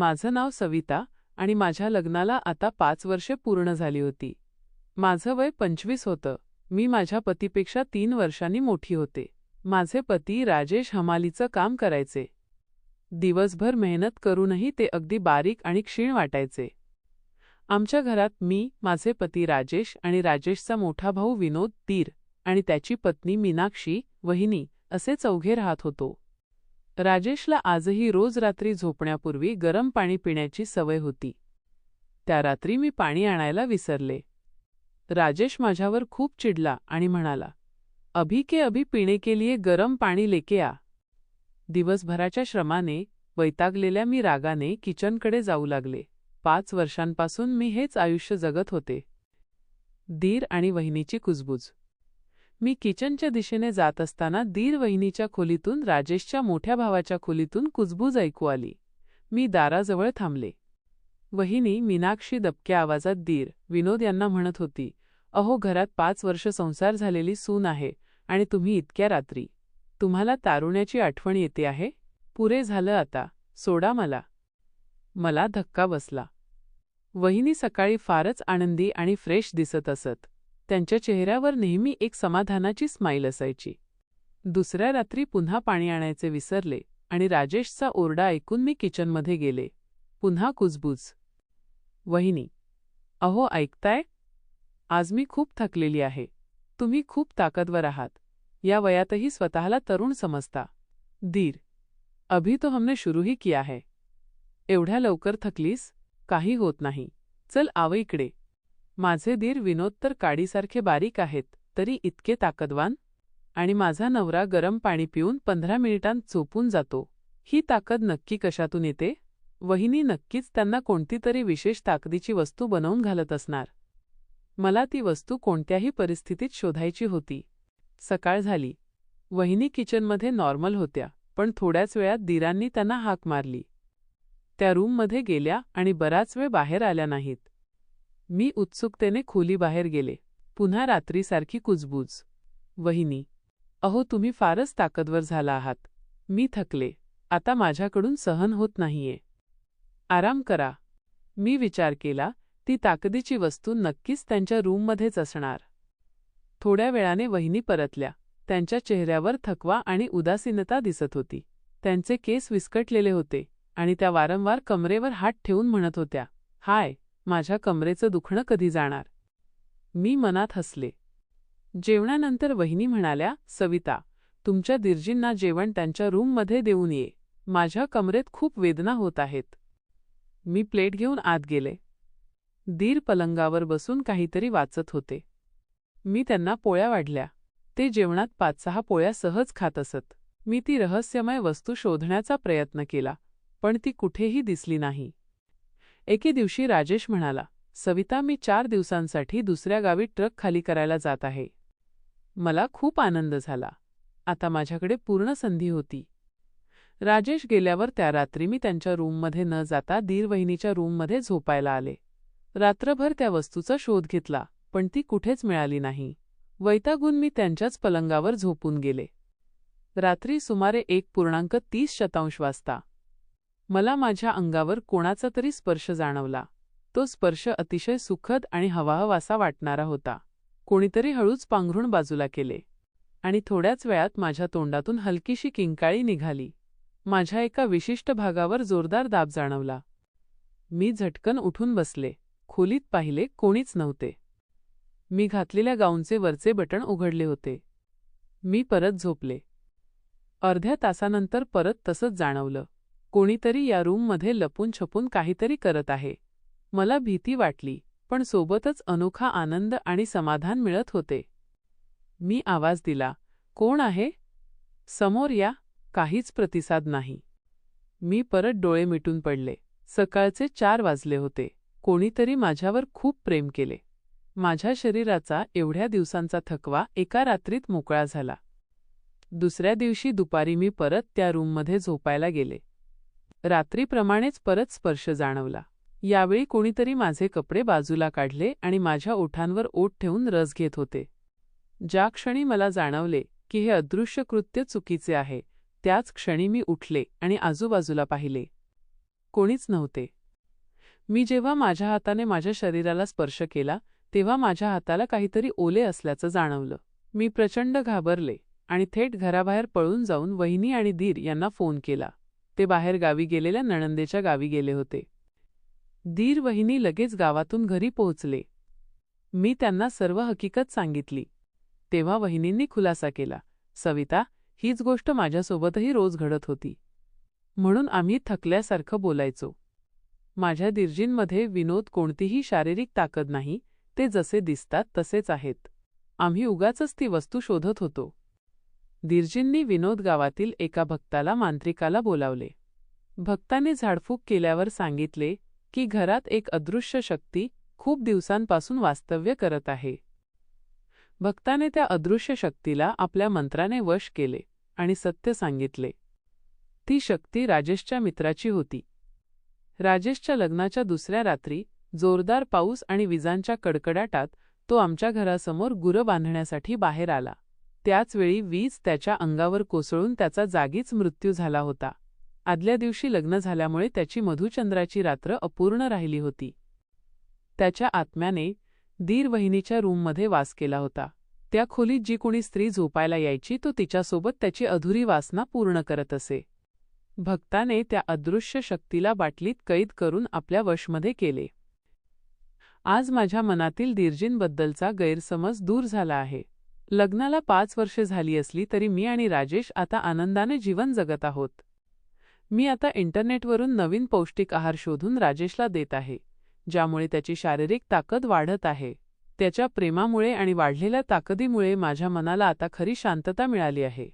माझं नाव सविता आणि माझ्या लग्नाला आता पाच वर्षे पूर्ण झाली होती. माझं वय पंचवीस होतं. मी माझ्या पतीपेक्षा तीन वर्षांनी मोठी होते. माझे पती राजेश हमालीचं काम करायचे. दिवसभर मेहनत करूनही ते अगदी बारीक आणि क्षीण वाटायचे. आमच्या घरात मी माझे पती राजेश आणि राजेशचा मोठा भाऊ विनोद तीर आणि त्याची पत्नी मीनाक्षी वहिनी असे चौघे राहत होतो. राजेशला आजही रोज रात्री झोपण्यापूर्वी गरम पाणी पिण्याची सवय होती. त्या रात्री मी पाणी आणायला विसरले. राजेश माझ्यावर खूप चिडला आणि म्हणाला अभी के अभी पिणे के लिए गरम पाणी लेके आ. दिवसभराच्या श्रमाने वैतागलेल्या मी रागाने किचनकडे जाऊ लागले. पाच वर्षांपासून मी हेच आयुष्य जगत होते. दीर आणि वहिनीची कुजबूज. मी किचनच्या दिशेने जात असताना दीर वहिनीच्या खोलीतून राजेशच्या मोठ्या भावाच्या खोलीतून कुजबूज ऐकू आली. मी दाराजवळ थांबले. वहिनी मीनाक्षी दबक्या आवाजात दीर विनोद यांना म्हणत होती अहो घरात पाच वर्ष संसार झालेली सून आहे आणि तुम्ही इतक्या रात्री. तुम्हाला तारुण्याची आठवण येते आहे? पुरे झालं आता. सोडा मला. मला धक्का बसला. वहिनी सकाळी फारच आनंदी आणि फ्रेश दिसत असत. त्यांच्या चेहऱ्यावर नेहमी एक समाधानाची स्माईल असायची. दुसऱ्या रात्री पुन्हा पाणी आणायचे विसरले आणि राजेशचा ओरडा ऐकून मी किचनमध्ये गेले. पुन्हा कुजबूज. वहिनी. अहो ऐकताय? आज मी खूप थकलेली आहे. तुम्ही खूप ताकदवर आहात. या वयातही स्वतःला तरुण समजता. दीर अभी तो हमने शुरू ही किया है. एवढ्या लवकर थकलीस? काही होत नाही. चल आव इकडे. माझे दीर विनोद तर काडीसारखे बारीक आहेत तरी इतके ताकदवान. आणि माझा नवरा गरम पाणी पिऊन पंधरा मिनिटांत झोपून जातो. ही ताकद नक्की कशातून येते? वहिनी नक्कीच त्यांना कोणती तरी विशेष ताकदीची वस्तू बनवून घालत असणार. मला ती वस्तू कोणत्याही परिस्थितीत शोधायची होती. सकाळ झाली. वहिनी किचनमध्ये नॉर्मल होत्या पण थोड्याच वेळात दीरांनी त्यांना हाक मारली. त्या रूममध्ये गेल्या आणि बराच वेळ बाहेर आल्या नाहीत. मी उत्सुकतेने खोलीबाहेर गेले. पुन्हा रात्रीसारखी कुजबूज. वहिनी अहो तुम्ही फारच ताकदवर झाला आहात. मी थकले. आता माझ्याकडून सहन होत नाहीये. आराम करा. मी विचार केला ती ताकदीची वस्तू नक्कीच त्यांच्या रूममध्येच असणार. थोड्या वेळाने वहिनी परतल्या. त्यांच्या चेहऱ्यावर थकवा आणि उदासीनता दिसत होती. त्यांचे केस विस्कटलेले होते आणि त्या वारंवार कमरेवर हात ठेवून म्हणत होत्या हाय माझ्या कमरेचं दुखणं कधी जाणार? मी मनात हसले. जेवणानंतर वहिनी म्हणाल्या सविता तुमच्या दिर्जींना जेवण त्यांच्या रूममध्ये देऊन ये. माझ्या कमरेत खूप वेदना होत आहेत. मी प्लेट घेऊन आत गेले. दीर पलंगावर बसून काहीतरी वाचत होते. मी त्यांना पोळ्या वाढल्या. ते जेवणात पाच सहा पोळ्या सहज खात असत. मी ती रहस्यमय वस्तू शोधण्याचा प्रयत्न केला पण ती कुठेही दिसली नाही. एके दिवशी राजेश म्हणाला सविता मी चार दिवसांसाठी दुसऱ्या गावी ट्रक खाली करायला जात आहे. मला खूप आनंद झाला. आता माझ्याकडे पूर्ण संधी होती. राजेश गेल्यावर त्या रात्री मी त्यांच्या रूममध्ये न जाता दीरवहिनीच्या रूममध्ये झोपायला आले. रात्रभर त्या वस्तूचा शोध घेतला पण ती कुठेच मिळाली नाही. वैतागून मी त्यांच्याच पलंगावर झोपून गेले. रात्री सुमारे एक पूर्णांक तीस शतांश वाजता मला माझ्या अंगावर कोणाचा तरी स्पर्श जाणवला. तो स्पर्श अतिशय सुखद आणि हवाहवासा वाटणारा होता. कोणीतरी हळूच पांघरुण बाजूला केले. आणि थोड्याच वेळात माझ्या तोंडातून हलकीशी किंकाळी निघाली. माझ्या एका विशिष्ट भागावर जोरदार दाब जाणवला. मी झटकन उठून बसले. खोलीत पाहिले कोणीच नव्हते. मी घातलेल्या गाऊनचे वरचे बटण उघडले होते. मी परत झोपले. अर्ध्या तासानंतर परत तसंच जाणवलं. कोणीतरी या रूममध्ये लपून छपून काहीतरी करत आहे. मला भीती वाटली पण सोबतच अनोखा आनंद आणि समाधान मिळत होते. मी आवाज दिला कोण आहे? समोर या काहीच प्रतिसाद नाही. मी परत डोळे मिटून पडले. सकाळचे चार वाजले होते. कोणीतरी माझ्यावर खूप प्रेम केले. माझ्या शरीराचा एवढ्या दिवसांचा थकवा एका रात्रीत मोकळा झाला. दुसऱ्या दिवशी दुपारी मी परत त्या रूममध्ये झोपायला गेले. रात्रीप्रमाणेच परत स्पर्श जाणवला. यावेळी कोणीतरी माझे कपडे बाजूला काढले आणि माझ्या ओठांवर ओठ ठेवून रस घेत होते. ज्या क्षणी मला जाणवले की हे अदृश्य कृत्य चुकीचे आहे त्याच क्षणी मी उठले आणि आजूबाजूला पाहिले. कोणीच नव्हते. मी जेव्हा माझ्या हाताने माझ्या शरीराला स्पर्श केला तेव्हा माझ्या हाताला काहीतरी ओले असल्याचं जाणवलं. मी प्रचंड घाबरले आणि थेट घराबाहेर पळून जाऊन वहिनी आणि धीर यांना फोन केला. ते बाहेर गावी गेलेल्या नणंदेच्या गावी गेले होते. धीर वहिनी लगेच गावातून घरी पोहोचले. मी त्यांना सर्व हकीकत सांगितली. तेव्हा वहिनींनी खुलासा केला. सविता हीच गोष्ट माझ्यासोबतही रोज घडत होती. म्हणून आम्ही थकल्यासारखं बोलायचो. माझ्या दिर्जींमध्ये विनोद कोणतीही शारीरिक ताकद नाही ते जसे दिसतात तसेच आहेत. आम्ही उगाचच ती वस्तू शोधत होतो. दिर्जींनी विनोद गावातील एका भक्ताला मांत्रिकाला बोलावले. भक्ताने झाडफूक केल्यावर सांगितले की घरात एक अदृश्य शक्ती खूप दिवसांपासून वास्तव्य करत आहे. भक्ताने त्या अदृश्य शक्तीला आपल्या मंत्राने वश केले आणि सत्य सांगितले. ती शक्ती राजेशच्या मित्राची होती. राजेशच्या लग्नाच्या दुसऱ्या रात्री जोरदार पाऊस आणि विजांच्या कडकडाटात तो आमच्या घरासमोर गुरं बांधण्यासाठी बाहेर आला. त्याचवेळी वीज त्याच्या अंगावर कोसळून त्याचा जागीच मृत्यू झाला होता. आदल्या दिवशी लग्न झाल्यामुळे त्याची मधुचंद्राची रात्र अपूर्ण राहिली होती. त्याच्या आत्म्याने दीर वहिनीच्या रूममध्ये वास केला होता. त्या खोलीत जी कोणी स्त्री झोपायला यायची तो तिच्यासोबत त्याची अधुरी वासना पूर्ण करत असे. भक्ताने त्या अदृश्य शक्तीला बाटलीत कैद करून आपल्या वशमध्ये केले. आज माझ्या मनातील दीर्जींबद्दलचा गैरसमज दूर झाला आहे. लग्नाला पाच वर्षे झाली असली तरी मी आणि राजेश आता आनंदाने जीवन जगत आहोत. मी आता इंटरनेटवरून नवीन पौष्टिक आहार शोधून राजेशला देत आहे ज्यामुळे त्याची शारीरिक ताकद वाढत आहे. त्याच्या प्रेमामुळे आणि वाढलेल्या ताकदीमुळे माझ्या मनाला आता खरी शांतता मिळाली आहे.